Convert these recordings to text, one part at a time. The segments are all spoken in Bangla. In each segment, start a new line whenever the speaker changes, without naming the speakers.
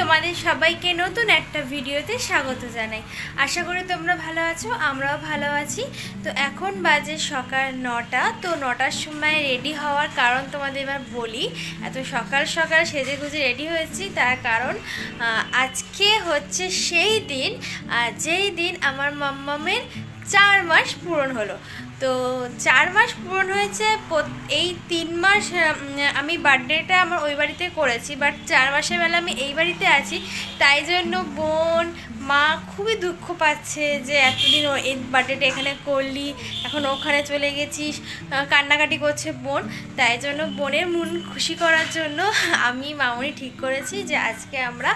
তোমাদের সবাইকে নতুন একটা ভিডিওতে স্বাগত জানাই। আশা করি তোমরা ভালো আছো, আমরাও ভালো আছি। তো এখন বাজে সকাল নটা, তো নটার সময় রেডি হওয়ার কারণ তোমাদের এবার বলি। এত সকাল সকাল সেজে গুজে রেডি হয়েছি, তার কারণ আজকে হচ্ছে সেই দিন যেই দিন আমার মাম্মামের চার মাস পূরণ হলো। তো চার মাস পূরণ হয়েছে এই তিন মাস, আমি বার্থডেটা আমার ওই বাড়িতে করেছি, বাট চার মাসের বেলা আমি এই বাড়িতে আছি। তাই জন্য বোন, মা খুবই দুঃখ পাচ্ছে যে এতদিন এই বার্থডেটা এখানে করলি, এখন ওখানে চলে গেছিস কান্নাকাটি করছে বোন। তাই জন্য বোনের মন খুশি করার জন্য আমি মামনি ঠিক করেছি যে আজকে আমরা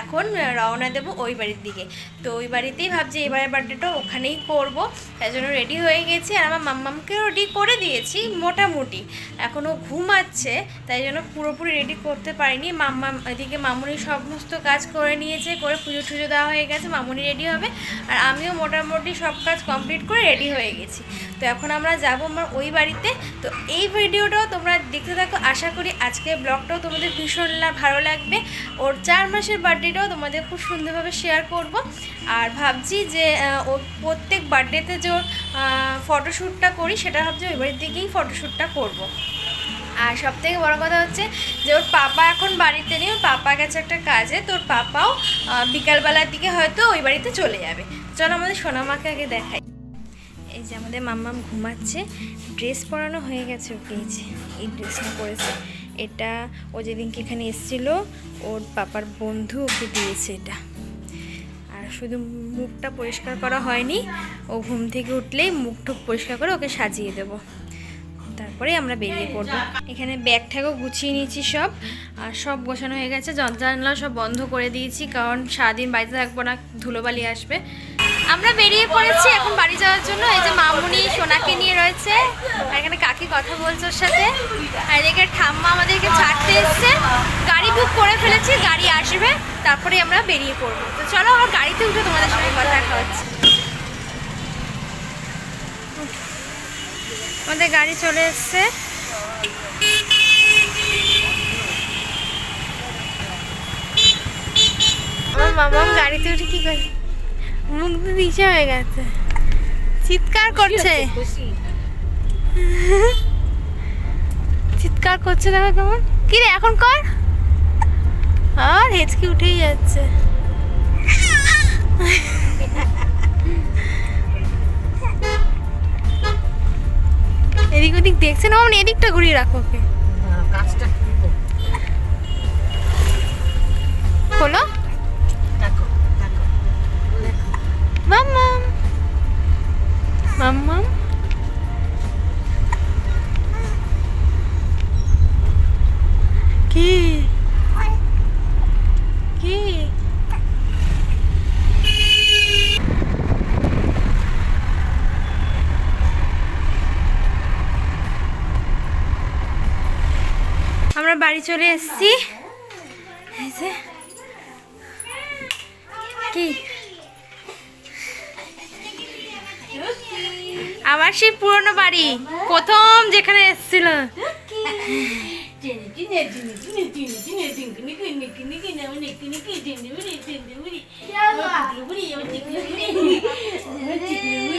এখন রওনা দেব ওই বাড়ির দিকে। তো ওই বাড়িতেই ভাবছি এবারের বার্থডেটা ওখানেই করব। তাই জন্য রেডি হয়ে গেছি। আর আমার মাম্মামকেও রেডি করে দিয়েছি, মোটামুটি। এখনও ঘুমাচ্ছে, তাই জন্য পুরোপুরি রেডি করতে পারিনি। মাম্মা এদিকে মামুনি সমস্ত কাজ করে নিয়েছে, করে পুজো টুজো দেওয়া হয়ে গেছে, মামুনি রেডি হবে। আর আমিও মোটামুটি সব কাজ কমপ্লিট করে রেডি হয়ে গেছি। তো এখন আমরা যাব আমার ওই বাড়িতে। তো এই ভিডিওটাও তোমরা দেখতে থাকো। আশা করি আজকের ব্লগটাও তোমাদের ভীষণ ভালো লাগবে। ওর চার মাসের বার্থডেটাও তোমাদের খুব সুন্দরভাবে শেয়ার করব। আর ভাবছি যে ও প্রত্যেক বার্থডেতে যে ফটোশ্যুটটা করি, সেটা ভাবছি ওই বাড়ির দিকেই ফটোশ্যুটটা করব। আর সব থেকে বড়ো কথা হচ্ছে যে, ওর পাপা এখন বাড়িতে নেই, ওর পাপা গেছে একটা কাজে তোর পাপাও বিকালবেলার দিকে হয়তো ওই বাড়িতে চলে যাবে। চলো আমাদের সোনামাকে আগে দেখাই। এই যে আমাদের মাম্মাম ঘুমাচ্ছে ড্রেস পরানো হয়ে গেছে ওকে, এই যে, এই ড্রেসটা পরেছে। এটা ও যেদিনকে এখানে এসেছিল, ওর পাপার বন্ধু ওকে দিয়েছে এটা। শুধু মুখটা পরিষ্কার করা হয়নি, ও ঘুম থেকে উঠলেই মুখ টুক পরিষ্কার করে ওকে সাজিয়ে দেবো। তারপরে আমরা বেরিয়ে পড়ব। এখানে ব্যাগ ঠ্যাগও গুছিয়ে নিয়েছি সব, আর সব গোছানো হয়ে গেছে, জানলা সব বন্ধ করে দিয়েছি, কারণ সারাদিন বাড়িতে থাকব না, ধুলোবালি আসবে। আমরা বেরিয়ে পড়েছি, এখন বাড়ি যাওয়ার জন্য এই যে মামুনি সোনাকে নিয়ে রয়েছে আর এখানে কাকি কথা বলছে সাথে। আর এদিকে ঠাম্মা আমাদেরকে ছাড়তে এসছে। গাড়ি বুক করে ফেলেছি, গাড়ি আসবে, তারপরে আমরা বেরিয়ে পড়ব। তো চলো, আমার গাড়িতে উঠে তোমাদের সঙ্গে কথা দেখা হচ্ছে। আমাদের গাড়ি চলে এসছে। আমার মামাম গাড়িতে উঠে কি করে? মুখ দিশা হয়ে গেছে। চিৎকার করছে। চিৎকার করছে দেখো কেমন। কি রে এখন কর। আর হেঁচকি উঠেই যাচ্ছে। এদিক ওদিক দেখছে না মানে এদিকটা ঘুরিয়ে রাখো ওকে। হলো
দেখো দেখো দেখো।
মাম্মাম মাম্মাম কি কি আমরা বাড়ি চলে এসেছি। এই যে। কি? আবার সেই পুরনো বাড়ি প্রথম যেখানে এসেছিল।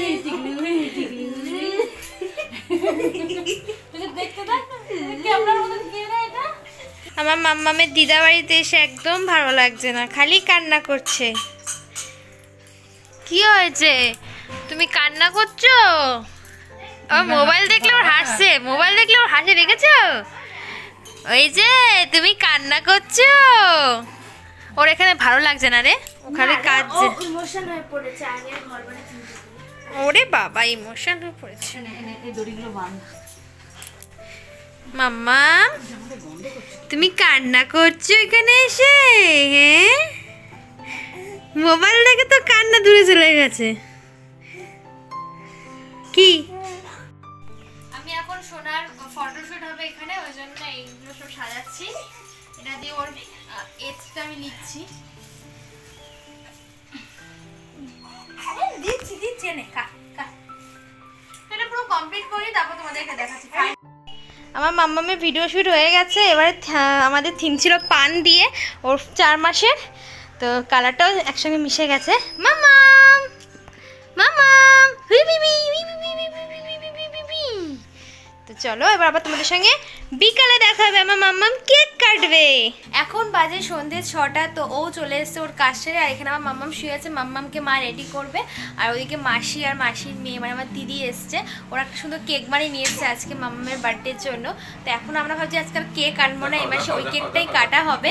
আমার মাম্মামের দিদা বাড়িতে এসে একদম ভালো লাগছে না খালি কান্না করছে। কি হয়েছে? তুমি কান্না করছ? মোবাইল দেখলে ওর হাসছে মোবাইল দেখলে ওর হাসে রেখেছো ওই যে তুমি কান্না করছ। ওর এখানে ভালো লাগছে না রে? ওখানে কাজ
হয়ে।
ওরে বাবা ইমোশন হয়ে পড়েছে।
দড়িগুলো বাঁধ।
মাম্মা তুমি কান্না করছ এখানে এসে হ্যাঁ? মোবাইল দেখে তো কান্না দূরে চলে গেছে। কি? আমি এখন সোনার ফটোশুট হবে এখানে ওই জন্য এইগুলো সব সাজাচ্ছি। এটা দিয়ে ওর এজটা আমি লিখছি দিচ্ছি দিচ্ছি নে কা কা এটা পুরো কমপ্লিট করি তারপর তোমাদেরকে দেখাচ্ছি। আমার মাম্মামের ভিডিও শ্যুট হয়ে গেছে এবারে আমাদের থিম ছিল পান দিয়ে ওর চার মাসের তো কালারটাও একসঙ্গে মিশে গেছে মামাম মামাম হুই বি তো চলো এবার আবার তোমাদের সঙ্গে বিকালে দেখা হবে। আমার মাম্মাম কেক কাটবে। এখন বাজে সন্ধে ছটা তো ও চলে এসছে ওর কাজ সেরে আর এখানে আমার মাম্মাম শুয়ে আছে। মাম্মামকে মা রেডি করবে। আর ওইদিকে মাসি আর মাসির মেয়ে মানে আমার দিদি এসছে। ওরা একটা সুন্দর কেক বানিয়ে নিয়ে এসছে আজকে মাম্মামের বার্থডের জন্য। তো এখন আমরা ভাবছি আজকে আর কেক আনব না এই মাসে ওই কেকটাই কাটা হবে।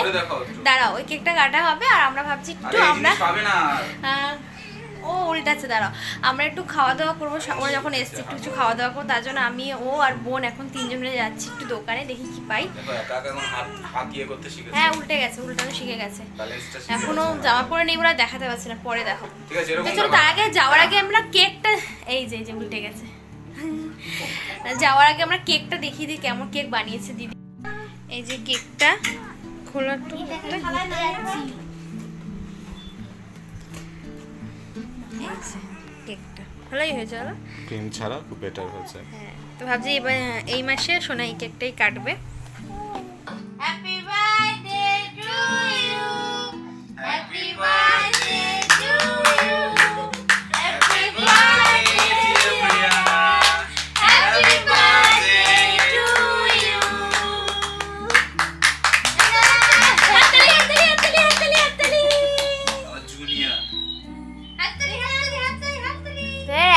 দাঁড়াও ওই কেকটা কাটা হবে আর আমরা ভাবছি একটু আমরা ও উল্টাচ্ছে দাঁড়াও। আমরা একটু খাওয়া দাওয়া করব স- ওরা যখন এসছে একটু কিছু খাওয়া দাওয়া করব তার জন্য আমি ও আর বোন এখন তিনজন মিলে যাচ্ছি একটু দোকানে দেখি কি পাই।
দেখো একা একা এখন হাত হাত করতে শিখেছে?
হ্যাঁ উল্টে গেছে উল্টানো শিখে গেছে।
এখনও।
জামা পরে নেই ওরা দেখাতে পারছে না পরে দেখো।
ঠিক আছে
চলো তার আগে যাওয়ার আগে আমরা কেকটা এই যে এই যে উল্টে গেছে। যাওয়ার আগে আমরা কেকটা দেখিয়ে দিই কেমন কেক বানিয়েছে দিদি। এই যে কেকটা খোলা একটু কেকটা। ভালোই হয়েছে
ক্রিম ছাড়া খুব বেটার হয়েছে।
হ্যাঁ তো ভাবছি এবার এই মাসে সোনাই কেকটাই কাটবে।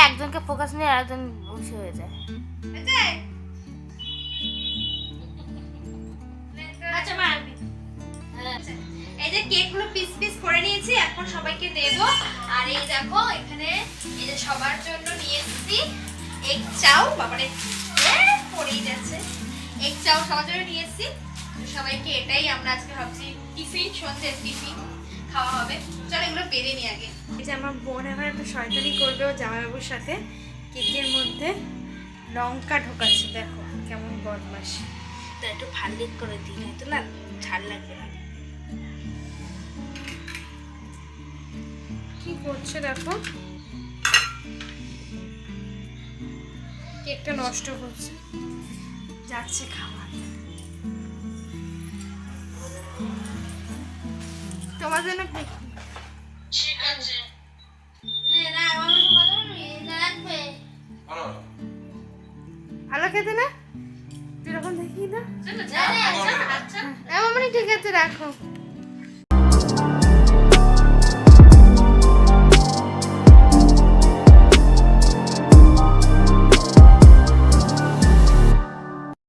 একজনকে ফোকাস নিয়ে আরেকজন বসে হয়ে যায়।
আচ্ছা
এই যে কেকগুলো পিস পিস করে নিয়েছি, এখন সবাইকে দেবো। আর এই দেখো, এখানে এই যে সবার জন্য নিয়ে এসেছি। এক চাও, বাবারে পড়েই যাচ্ছে। এক চাও সবার জন্য নিয়ে এসেছি। সবাইকে এটাই আমরা আজকে ভাবছি, টিফিন, সন্ধ্যের টিফিন। খাওয়া হবে। চলো এগুলো পেরে নি আগে। এই যে আমার বোন এবার একটা শয়তানি করবে ও জামাইবাবুর সাথে। কেকের মধ্যে লঙ্কা ঢোকাচ্ছে দেখো কেমন বদমাস
তো একটু ফাল্লিক করে দিই নয়তো না ঝাল লাগবে না।
কি করছে দেখো? কেকটা নষ্ট করছে। যাচ্ছে খাবার। তোমার জন্য
ঠিক
আছে।
আলো খেতে না? তুই এরকম দেখি না?
আচ্ছা,
আচ্ছা। হ্যাঁ, ঠিক আছে রাখো।